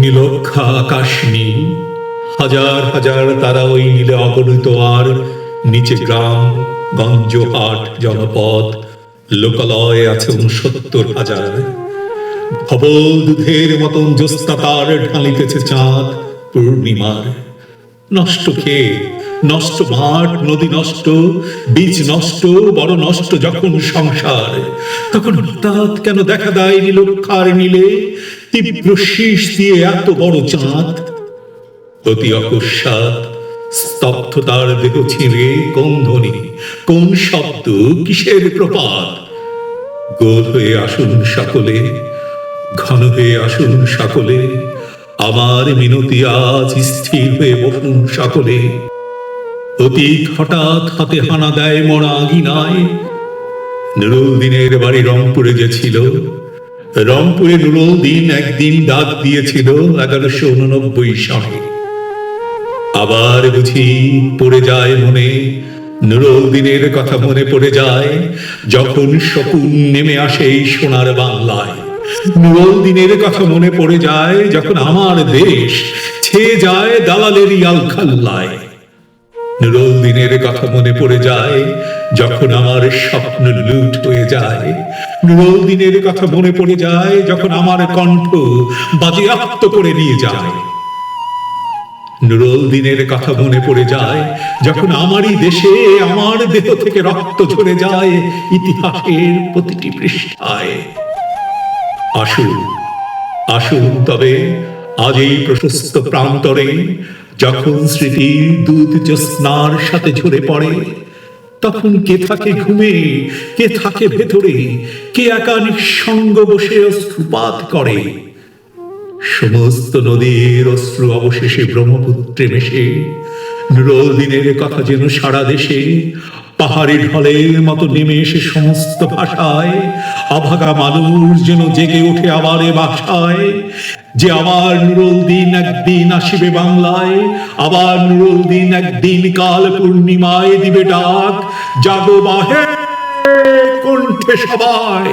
নীলক্ষা আকাশ নীল হাজার হাজার তারা ওই নীলে অগণিত আর, নিচে গ্রাম গঞ্জ হাট জনপদ, লোকালয়ে আছে উনসত্তর হাজার। ধবল দুধের মতন জ্যোৎস্না তার ঢালিতেছে চাঁদ পূর্ণিমার। নষ্ট খেয়ে নষ্ট মাঠ, নদী নষ্ট, বীজ নষ্ট, বড় নষ্ট যখন সংসার, তখন হঠাৎ কেন দেখা দেয় নীলক্ষার নীলে? তীব্র শীষ দিয়ে এত বড় চাঁদ, অতি অকস্মাৎ স্তব্ধ তার দেহ ছিঁড়ে কোন ধ্বনি কোন শব্দ কিসের প্রপাত? গোল হয়ে আসুন সকলে, ঘন হয়ে আসুন সকলে, আমার মিনতি আজ স্থির হয়ে বসুন সকলে। অতীত হঠাৎ হাতে হানা দেয় মরা আগিনায় নুরুল দিনের বাড়ি রংপুরে যে ছিল রংপুরে নুরুল দিন একদিন ডাক দিয়েছিল এগারোশো উননব্বই সালে। আবার বুঝি পড়ে যায় মনে, নুরুল দিনের কথা মনে পড়ে যায়, যখন শকুন নেমে আসে এই সোনার বাংলায়। নুরুল দিনের কথা মনে পড়ে যায় যখন আমার দেশ ছেয়ে যায় দালালের আলখাল্লায়। নুরুল দিনের কথা মনে পড়ে যায়, যখন আমার স্বপ্ন লুট হয়ে যায়। নুরুল দিনের কথা মনে পড়ে যায়, যখন আমার কণ্ঠ বাজেয়াপ্ত করে নিয়ে যায়। নুরুল দিনের কথা মনে পড়ে যায়, যখন আমারই দেশে আমার দেহ থেকে রক্ত ঝরে যায় ইতিহাসের প্রতিটি পৃষ্ঠায়। আসুন আসুন তবে আজ এই প্রশস্ত প্রান্তরে যখন স্মৃতির দুধ জ্যোৎস্নার সাথে ঝরে পড়ে, তখন কে থাকে ঘুমে, কে থাকে ভেতরে, কে একা নিঃসঙ্গ বসে অশ্রুপাত করে? সমস্ত নদীর অস্ত্র অবশেষে ব্রহ্মপুত্রে মেশে নুরুল দিনের কথা যেন সারা দেশে পাহাড়ি ঢলের মতো নেমে এসে সমস্ত ভাষায়, অভাগা মানুষ যেন জেগে ওঠে আবার এ বাসায়, যে আবার নুরুল দিন একদিন আসিবে বাংলায় আবার নুরুল দিন একদিন কাল পূর্ণিমায় দিবে ডাক, জাগো বাহে কণ্ঠে সবাই।